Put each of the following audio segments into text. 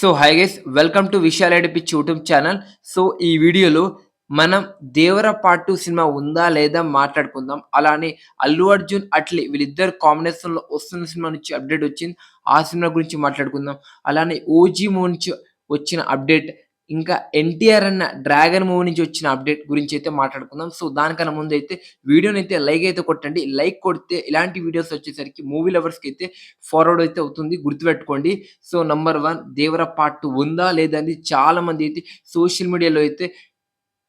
So hi guys welcome to Vishal pitch YouTube channel. So ఈ వీడియోలో మనం దేవర part two cinema ఉందా లేదా మాట్లాడుకుందాం. అలానే అల్లు అర్జున్ అట్లీ వీళ్ళిద్దరు కాంబినేషన్లో వస్తున్న సినిమా నుంచి అప్డేట్ వచ్చింది. ఆ సినిమా గురించి మాట్లాడుకుందాం. అలానే ఓజీ మూ నుంచి వచ్చిన అప్డేట్ ఇంకా ఎన్టీఆర్ అన్న డ్రాగన్ మూవీ నుంచి వచ్చిన అప్డేట్ గురించి అయితే మాట్లాడుకుందాం. సో దానికన్నా ముందు అయితే వీడియోని అయితే లైక్ అయితే కొట్టండి. లైక్ కొడితే ఇలాంటి వీడియోస్ వచ్చేసరికి మూవీ లవర్స్కి అయితే ఫార్వర్డ్ అయితే అవుతుంది. గుర్తుపెట్టుకోండి. So number one Devara part ఉందా లేదా అని చాలా మంది అయితే సోషల్ మీడియాలో అయితే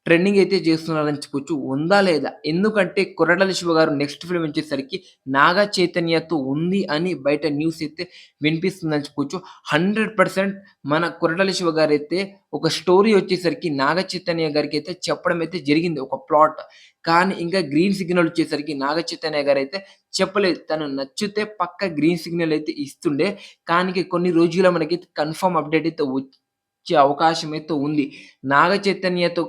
ట్రెండింగ్ అయితే చేస్తున్నారని చెప్పొచ్చు. ఉందా లేదా? ఎందుకంటే కొరడల శివ గారు నెక్స్ట్ ఫిల్మ్ వచ్చేసరికి నాగా చైతన్యతో ఉంది అని బయట న్యూస్ అయితే వినిపిస్తుందని చెప్పొచ్చు. హండ్రెడ్ పర్సెంట్ మన కొరడల శివ గారు అయితే ఒక స్టోరీ వచ్చేసరికి నాగ చైతన్య గారికి అయితే చెప్పడం అయితే జరిగింది ఒక ప్లాట్. కానీ ఇంకా గ్రీన్ సిగ్నల్ వచ్చేసరికి నాగ చైతన్య గారు అయితే చెప్పలేదు. తను నచ్చితే పక్క గ్రీన్ సిగ్నల్ అయితే ఇస్తుండే. కానీ కొన్ని రోజుల మనకి కన్ఫర్మ్ అప్డేట్ అయితే వచ్చే అవకాశం అయితే ఉంది. నాగ చైతన్యతో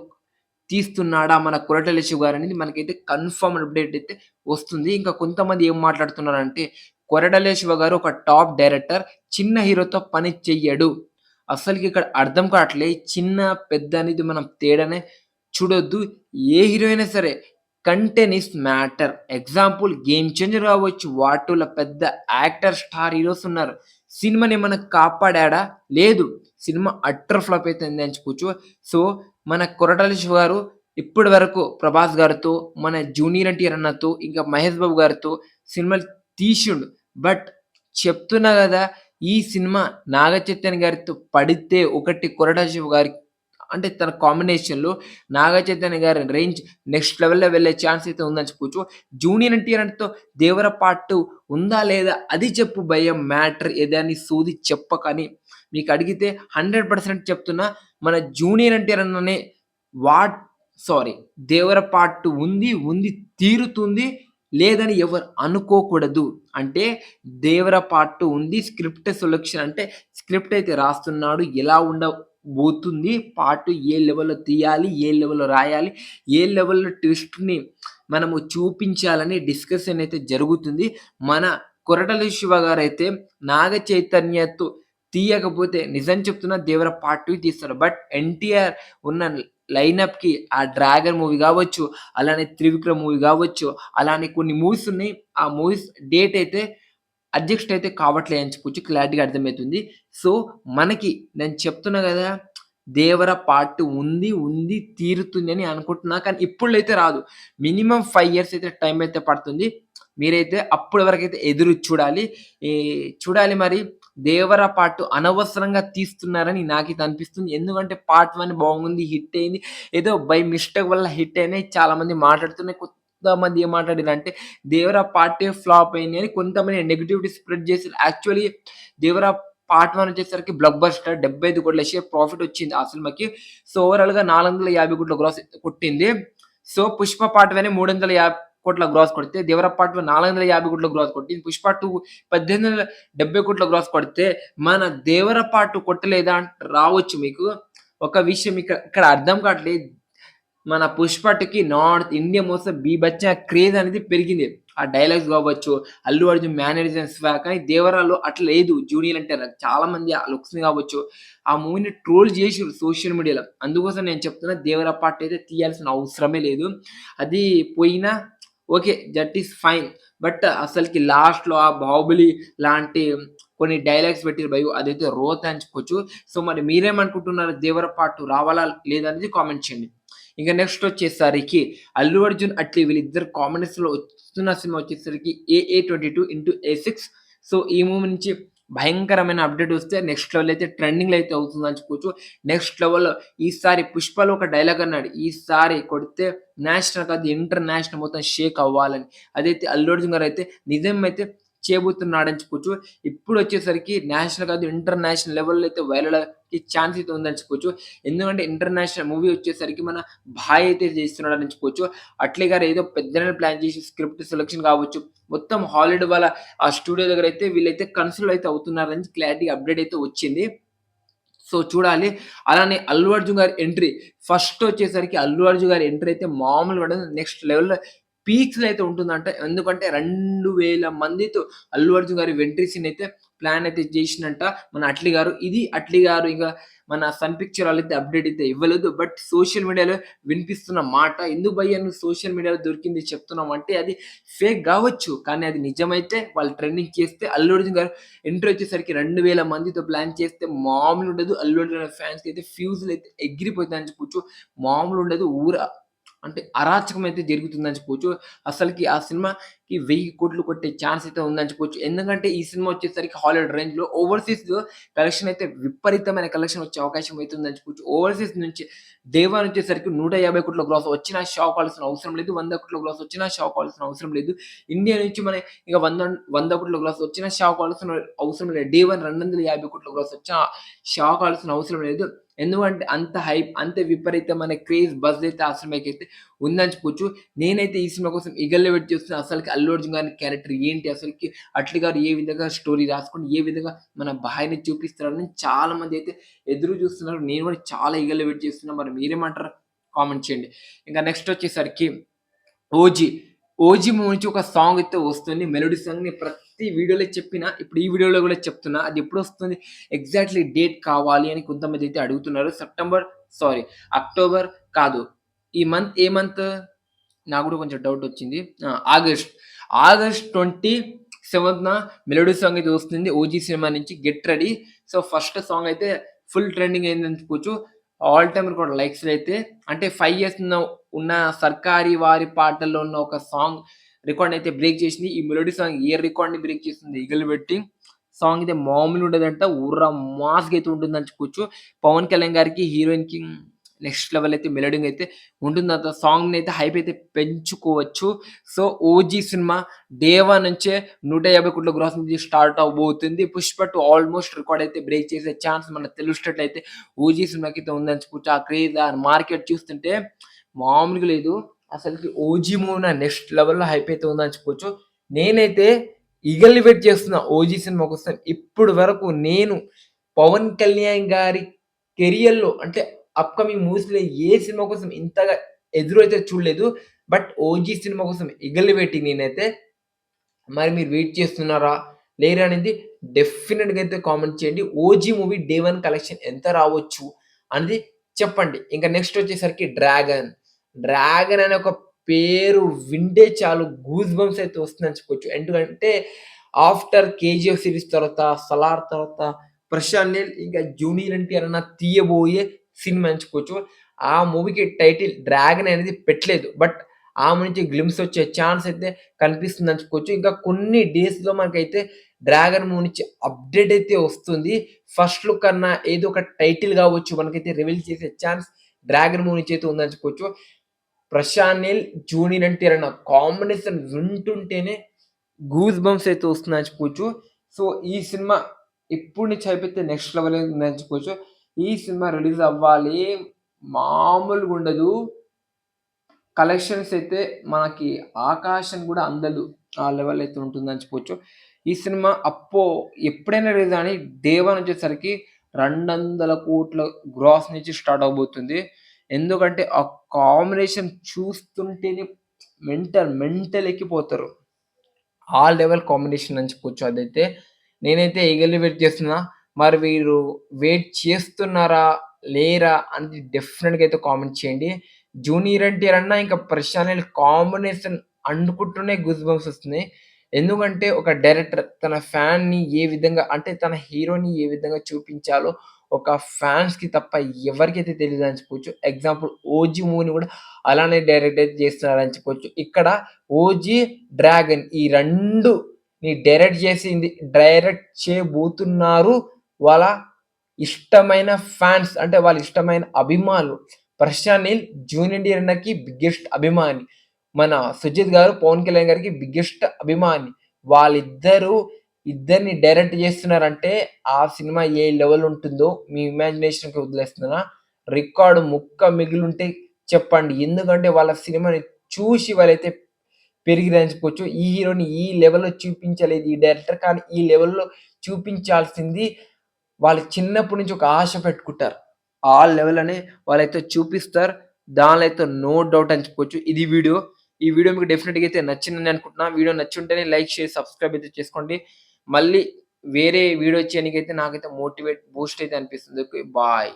తీస్తున్నాడా మన కొరటల శివ గారు అనేది మనకైతే కన్ఫర్మ్ అప్డేట్ అయితే వస్తుంది. ఇంకా కొంతమంది ఏం మాట్లాడుతున్నారంటే కొరటల శివ గారు ఒక టాప్ డైరెక్టర్ చిన్న హీరోతో పని చెయ్యడు. అసలుకి ఇక్కడ అర్థం కావట్లే చిన్న పెద్ద అనేది మనం తేడానే చూడొద్దు. ఏ హీరో అయినా సరే content is matter example game changer కావచ్చు వాటిలో పెద్ద యాక్టర్ స్టార్ హీరోస్ ఉన్నారు. సినిమాని ఏమైనా కాపాడా లేదు. సినిమా అట్టర్ ఫ్లాప్ అయితే అని చెప్పొచ్చు. సో మన కొరటాల శివ గారు ఇప్పటి వరకు ప్రభాస్ గారితో మన జూనియర్ ఎన్టీఆర్ అన్నతో ఇంకా మహేష్ బాబు గారితో సినిమాలు తీసిండు. బట్ చెప్తున్నా కదా ఈ సినిమా నాగ చైతన్య గారితో పడితే ఒకటి కొరటాల శివ గారి అంటే తన కాంబినేషన్లో నాగ చైతన్య గారి రేంజ్ నెక్స్ట్ లెవెల్లో వెళ్ళే ఛాన్స్ అయితే ఉందని చెప్పొచ్చు. జూనియర్ ఎన్టీఆర్ అంటే దేవర పార్ట్ ఉందా లేదా అది చెప్పు భయం మ్యాటర్ ఏదని సూది చెప్పకని మీకు అడిగితే హండ్రెడ్ పర్సెంట్ చెప్తున్నా. మన జూనియర్ ఎన్టీఆర్ అన్ననే వాట్ సారీ దేవర పార్ట్ ఉంది ఉంది తీరుతుంది లేదని ఎవరు అనుకోకూడదు. అంటే దేవర పార్ట్ ఉంది స్క్రిప్ట్ సెలెక్షన్ అంటే స్క్రిప్ట్ అయితే రాస్తున్నాడు ఎలా ఉండబోతుంది పార్ట్ ఏ లెవెల్లో తీయాలి ఏ లెవెల్లో రాయాలి ఏ లెవెల్లో ట్విస్ట్ని మనము చూపించాలని డిస్కషన్ అయితే జరుగుతుంది. మన కొరటల శివ గారు అయితే నాగ చైతన్యతో తీయకపోతే నిజం చెప్తున్నా దేవర పార్ట్ టూ తీస్తారు బట్ ఎన్టీఆర్ ఉన్న లైనప్కి ఆ డ్రాగన్ మూవీ కావచ్చు అలానే త్రివిక్రమ్ మూవీ కావచ్చు అలానే కొన్ని మూవీస్ ఉన్నాయి. ఆ మూవీస్ డేట్ అయితే అడ్జస్ట్ అయితే కావట్లేదు అని చెప్పొచ్చు క్లారిటీగా అర్థమవుతుంది. సో మనకి నేను చెప్తున్నా కదా దేవర పార్ట్ ఉంది ఉంది తీరుతుంది అని అనుకుంటున్నా కానీ ఇప్పుడు అయితే రాదు. మినిమం ఫైవ్ ఇయర్స్ అయితే టైం అయితే పడుతుంది. మీరైతే అప్పటి వరకు అయితే ఎదురు చూడాలి. చూడాలి మరి. దేవర పార్ట్ అనవసరంగా తీస్తున్నారని నాకు ఇది అనిపిస్తుంది. ఎందుకంటే పార్ట్ వన్ బాగుంది హిట్ అయింది. ఏదో బై మిస్టేక్ వల్ల హిట్ అయినాయి. చాలామంది మాట్లాడుతున్నాయి కొంతమంది ఏం మాట్లాడారు అంటే దేవర పార్టీ ఫ్లాప్ అయింది అని కొంతమంది నెగిటివిటీ స్ప్రెడ్ చేసి యాక్చువల్లీ దేవర పార్ట్ వన్ వచ్చేసరికి బ్లక్ బస్టర్ డెబ్బై ఐదు కోట్ల షేర్ ప్రాఫిట్ వచ్చింది ఆ సినిమాకి. సో ఓవరాల్గా నాలుగు వందల యాభై కోట్ల గ్రాస్ కొట్టింది. సో పుష్ప పార్ట్ వన్ మూడు వందల యాభై కోట్ల గ్రాస్ కొడితే దేవర పార్ట్ నాలుగు వందల యాభై కోట్ల గ్రాస్ కొట్టి పుష్ప టూ పద్దెనిమిది వందల డెబ్బై కోట్ల గ్రాస్ కొడితే మన దేవర పార్ట్ కొట్టలేదా అంటే రావచ్చు మీకు. ఒక విషయం ఇక్కడ ఇక్కడ అర్థం కావట్లేదు. మన పుష్పటికి నార్త్ ఇండియా మొత్తం బీభత్స క్రేజ్ అనేది పెరిగింది. ఆ డైలాగ్స్ కావచ్చు అల్లు అర్జున్ మేనరిజమ్స్ కానీ దేవరాలు అట్లా లేదు. జూనియర్ అంటే చాలా మంది ఆ లుక్స్ కావచ్చు. ఆ మూవీని ట్రోల్ చేసి సోషల్ మీడియాలో. అందుకోసం నేను చెప్తున్నా దేవర పార్ట్ అయితే తీయాల్సిన అవసరమే లేదు. అది పోయినా okay that is fine but అసలుకి లాస్ట్లో ఆ బాహుబలి లాంటి కొన్ని డైలాగ్స్ పెట్టిన భయ్ అదైతే రోత్ అని చెప్పొచ్చు. సో మరి మీరేమనుకుంటున్నారు? దేవర పాటు రావాలా లేదనేది కామెంట్ చేయండి. ఇంకా నెక్స్ట్ వచ్చేసరికి అల్లు అర్జున్ అట్లీ వీళ్ళిద్దరు కామెడీస్లో వస్తున్న సినిమా వచ్చేసరికి AA twenty two into A six so ఈ మూవీ నుంచి భయంకరమైన అప్డేట్ వస్తే నెక్స్ట్ లెవెల్ అయితే ట్రెండింగ్ అయితే అవుతుంది అని చెప్పుకోవచ్చు నెక్స్ట్ లెవెల్ ఈసారి పుష్పలో ఒక డైలాగ్ అన్నాడు. ఈసారి కొడితే నేషనల్ కాదు ఇంటర్నేషనల్ మొత్తం షేక్ అవ్వాలని. అదైతే అల్లు అర్జున్ గారు అయితే నిజం అయితే చేయబోతున్నాడని చెప్పుకోవచ్చు ఇప్పుడు వచ్చేసరికి నేషనల్ కాదు ఇంటర్నేషనల్ లెవెల్లో అయితే వెళ్ళడానికి ఛాన్స్ అయితే ఉందని చెప్పుకోవచ్చు ఎందుకంటే ఇంటర్నేషనల్ మూవీ వచ్చేసరికి మన భాయ్ అయితే చేస్తున్నాడని చెప్పుకోవచ్చు అట్లే గారు ఏదో పెద్ద ప్లాన్ చేసి స్క్రిప్ట్ సెలెక్షన్ కావచ్చు. మొత్తం హాలీవుడ్ వాళ్ళ ఆ స్టూడియో దగ్గర అయితే వీళ్ళైతే కన్సల్ట్ అయితే అవుతున్నారని క్లారిటీ అప్డేట్ అయితే వచ్చింది. సో చూడాలి. అలానే అల్లు అర్జున్ గారి ఎంట్రీ ఫస్ట్ వచ్చేసరికి అల్లు అర్జున్ గారి ఎంట్రీ అయితే మామూలుగా నెక్స్ట్ లెవెల్లో పీక్స్లో అయితే ఉంటుందంట ఎందుకంటే రెండు వేల మందితో అల్లు అర్జున్ గారి వెంట్రీసీని అయితే ప్లాన్ అయితే చేసిండంట మన అట్లీ గారు. ఇది అట్లీ గారు ఇంకా మన సన్ పిక్చర్ వాళ్ళైతే అప్డేట్ అయితే ఇవ్వలేదు. బట్ సోషల్ మీడియాలో వినిపిస్తున్న మాట ఎందుకు భయ్యా నువ్వు సోషల్ మీడియాలో దొరికింది చెప్తున్నాం అంటే అది ఫేక్ కావచ్చు. కానీ అది నిజమైతే వాళ్ళు ట్రెండింగ్ చేస్తే అల్లు అర్జున్ గారు ఎంట్రీ వచ్చేసరికి 2000 మందితో ప్లాన్ చేస్తే మామూలు ఉండదు. అల్లు అర్జున్ గారి ఫ్యాన్స్‌కి అయితే ఫ్యూజ్లు అయితే ఎగిరిపోతాయని చెప్పొచ్చు. మామూలు ఉండదు. ఊర అంటే అరాచకం అయితే జరుగుతుందని చెప్పొచ్చు. అసలుకి ఆ సినిమాకి వెయ్యి కోట్లు కొట్టే ఛాన్స్ అయితే ఉందని చెప్పొచ్చు. ఎందుకంటే ఈ సినిమా వచ్చేసరికి హాలీవుడ్ రేంజ్‌లో ఓవర్‌సీస్ కలెక్షన్ అయితే విపరీతమైన కలెక్షన్ వచ్చే అవకాశం అయితే ఉందని చెప్పొచ్చు. ఓవర్‌సీస్ నుంచి దేవాన్ వచ్చేసరికి నూట యాభై కోట్ల గ్రాస్ వచ్చినా షాక్ అవ్వాల్సిన అవసరం లేదు. వంద కోట్ల గ్రాస్ వచ్చినా షాక్ అవ్వాల్సిన అవసరం లేదు. ఇండియా నుంచి మన ఇక వంద వంద కోట్ల గ్రాస్ వచ్చినా షాక్ అవ్వాల్సిన అవసరం లేదు. డే వన్ 250 కోట్ల గ్రాస్ వచ్చినా షాక్ అవ్వాల్సిన అవసరం లేదు. ఎందుకంటే అంత హైప్ అంత విపరీతమైన క్రేజ్ బజ్ అయితే ఆ సినిమాకైతే ఉందని చెప్పొచ్చు. నేనైతే ఈ సినిమా కోసం ఈగర్‌లీ వెయిట్ చేస్తున్నా. అసలుకి అల్లు అర్జున్ గారి క్యారెక్టర్ ఏంటి? అసలుకి అట్లు గారు ఏ విధంగా స్టోరీ రాసుకొని ఏ విధంగా మన భాయ్‌ని చూపిస్తారని చాలా మంది అయితే ఎదురు చూస్తున్నారు. నేను కూడా చాలా ఈగర్‌లీ వెయిట్ చేస్తున్నా. మరి మీరేమంటారు? కామెంట్ చేయండి. ఇంకా నెక్స్ట్ వచ్చేసరికి 'ఓజీ'. 'ఓజీ' మూవీ నుంచి ఒక సాంగ్ అయితే వస్తుంది. మెలోడీ సాంగ్ని ప్రతి ప్రతి వీడియోలో చెప్పిన. ఇప్పుడు ఈ వీడియోలో కూడా చెప్తున్నా. అది ఎప్పుడు వస్తుంది ఎగ్జాక్ట్‌లీ డేట్ కావాలి అని కొంతమంది అయితే అడుగుతున్నారు. సెప్టెంబర్ సారీ అక్టోబర్ కాదు. ఈ మంత్ ఏ మంత్? నాకు కూడా కొంచెం డౌట్ వచ్చింది. August August. ట్వంటీ సెవెంత్న మెలోడీ సాంగ్ అయితే వస్తుంది. 'ఓజీ' సినిమా నుంచి 'get ready'. So first song అయితే ఫుల్ ట్రెండింగ్ అయిందని చెప్పుకోవచ్చు. ఆల్ టైమ్ రికార్డ్ లైక్స్ అయితే అంటే ఫైవ్ ఇయర్స్ ఉన్న ఉన్న 'సర్కారీ వారి పాటల్లో' ఉన్న ఒక సాంగ్ రికార్డ్ అయితే బ్రేక్ చేసింది. ఈ మెలోడీ సాంగ్ ఏ రికార్డ్‌ని బ్రేక్ చేస్తుంది ఈగలు పెట్టి. సాంగ్ అయితే మామూలుగా ఉండదంట. ఊర్రా మాస్‌గా అయితే ఉంటుందని చెప్పుకోవచ్చు. పవన్ కళ్యాణ్ గారికి హీరోయిన్‌కి నెక్స్ట్ లెవెల్ అయితే మెలోడీ అయితే ఉంటుంది అంత సాంగ్‌ని అయితే హైప్ అయితే పెంచుకోవచ్చు. సో 'ఓజీ' సినిమా డేవా నుంచే నుంచే 150 కోట్ల గ్రాస్ నుంచి స్టార్ట్ అవబోతుంది 'పుష్ప టు ఆల్మోస్ట్ రికార్డ్ అయితే బ్రేక్ చేసే ఛాన్స్ మన తెలుగు స్టేట్‌లో అయితే 'ఓజీ' సినిమాకైతే ఉందని చెప్పుకోవచ్చు. ఆ క్రేజ్ ఆ మార్కెట్ చూస్తుంటే మామూలుగా లేదు. అసలుకి 'ఓజీ' మూవీ నా నెక్స్ట్ లెవెల్‌లో హైప్ అయితే ఉందని చెప్పుకోవచ్చు. నేనైతే ఈగర్‌లీ వెయిట్ చేస్తున్నా 'ఓజీ' సినిమా కోసం. ఇప్పుడు వరకు నేను పవన్ కళ్యాణ్ గారి కెరియర్‌లో అంటే అప్‌కమింగ్ మూవీస్‌లో ఏ సినిమా కోసం ఇంతగా ఎదురు అయితే చూడలేదు. బట్ 'ఓజీ' సినిమా కోసం ఈగర్‌లీ వెయిటింగ్ నేనైతే. మరి మీరు వెయిట్ చేస్తున్నారా? లేరా? అనేది డెఫినెట్గా అయితే కామెంట్ చేయండి. 'OG' movie day one collection ఎంత రావచ్చు అనేది చెప్పండి. ఇంకా నెక్స్ట్ వచ్చేసరికి 'డ్రాగన్'. 'డ్రాగన్' అనే ఒక పేరు వింటే చాలు గూజ్ బంప్స్ అయితే వస్తుందని చెప్పుకోవచ్చు. ఎందుకంటే ఆఫ్టర్ 'కేజీఎఫ్' సిరీస్ తర్వాత 'సలార్' తర్వాత ప్రశాంత్ నీల్ ఇంకా జూనియర్ ఎన్టీఆర్ అన్న తీయబోయే సినిమా అని ఆ మూవీకి టైటిల్ 'డ్రాగన్' అనేది పెట్టలేదు. బట్ ఆమె నుంచి గ్లిమ్స్ వచ్చే ఛాన్స్ అయితే కనిపిస్తుంది అనుకోవచ్చు ఇంకా కొన్ని డేస్‌లో మనకైతే 'డ్రాగన్' మూవీ నుంచి అప్డేట్ అయితే వస్తుంది. ఫస్ట్ లుక్ అన్నా ఏదో ఒక టైటిల్ కావచ్చు మనకైతే రివీల్ చేసే ఛాన్స్ 'డ్రాగన్' మూవీ నుంచి అయితే ఉందనుకోవచ్చు ప్రశానిల్ ప్రశాంత్ జూనియర్ అంటే అన్న కాంబినేషన్ వింటుంటేనే గూజ్ బంప్స్ అయితే వస్తుందని చెప్పుకోవచ్చు. సో ఈ సినిమా ఎప్పుడు నుంచి అయిపోతే నెక్స్ట్ లెవెల్ ఉందని చెప్పుకోవచ్చు. ఈ సినిమా రిలీజ్ అవ్వాలి. మామూలుగా ఉండదు. కలెక్షన్స్ అయితే మనకి ఆకాశం కూడా అందదు. ఆ లెవెల్ అయితే ఉంటుందని చెప్పుకోవచ్చు. ఈ సినిమా అప్పో ఎప్పుడైనా రిలీజ్ అని దేవన్ వచ్చేసరికి రెండు వందల కోట్ల గ్రాస్ నుంచి స్టార్ట్ అవ్వబోతుంది. ఎందుకంటే ఆ కాంబినేషన్ చూస్తుంటేనే మెంటల్ మెంటల్ ఎక్కిపోతారు. ఆ లెవెల్ కాంబినేషన్ అని చెప్పొచ్చు అదైతే. నేనైతే ఈగర్‌లీ వెయిట్ చేస్తున్నా. మరి మీరు వెయిట్ చేస్తున్నారా? లేరా? అనేది డెఫినిట్‌గా అయితే కామెంట్ చేయండి. జూనియర్ ఎన్టీఆర్ అన్నా ఇంకా ప్రశాంత్ నీల్ కాంబినేషన్ అనుకుంటూనే గూస్ బంప్స్ వస్తున్నాయి. ఎందుకంటే ఒక డైరెక్టర్ తన ఫ్యాన్‌ని ఏ విధంగా అంటే తన హీరోని ఏ విధంగా చూపించాలో ఒక ఫ్యాన్స్‌కి తప్ప ఎవరికైతే తెలీదని చెప్పొచ్చు. ఎగ్జాంపుల్ 'ఓజీ' మూవీని కూడా అలానే డైరెక్ట్ అయితే చేస్తున్నారని చెప్పొచ్చు. ఇక్కడ 'ఓజీ', 'డ్రాగన్' ఈ 2ని డైరెక్ట్ చేసింది డైరెక్ట్ చేయబోతున్నారు వాళ్ళ ఇష్టమైన ఫ్యాన్స్ అంటే వాళ్ళ ఇష్టమైన అభిమానులు. ప్రశాంత్ నీల్ జూనియర్ ఎన్టీఆర్ అన్నకి బిగ్గెస్ట్ అభిమాని. మన సుజిత్ గారు పవన్ కళ్యాణ్ గారికి బిగ్గెస్ట్ అభిమాని. వాళ్ళిద్దరూ ఇద్దరిని డైరెక్ట్ చేస్తున్నారంటే ఆ సినిమా ఏ లెవెల్ ఉంటుందో మీ ఇమాజినేషన్‌కి వదిలేస్తున్నా. రికార్డు ముక్క మిగిలుంటే చెప్పండి. ఎందుకంటే వాళ్ళ సినిమాని చూసి వాళ్ళైతే పెరిగిరని ఈ హీరోని ఈ లెవెల్‌లో చూపించలేదు ఈ డైరెక్టర్. కానీ ఈ లెవెల్‌లో చూపించాల్సింది వాళ్ళు చిన్నప్పటి నుంచి ఒక ఆశ పెట్టుకుంటారు. ఆ లెవెల్ అని వాళ్ళైతే చూపిస్తారు. దానిలో అయితే నో డౌట్ అని చెప్పుకోవచ్చు. ఇది వీడియో. ఈ వీడియో మీకు డెఫినెట్గా అయితే నచ్చిందని అనుకుంటున్నా. వీడియో నచ్చి ఉంటేనే లైక్, చేసి సబ్స్క్రైబ్ అయితే చేసుకోండి. మళ్ళీ వేరే వీడియో చేయడానికైతే నాకైతే మోటివేట్ బూస్ట్ అయితే అనిపిస్తుంది. ఓకే. బాయ్.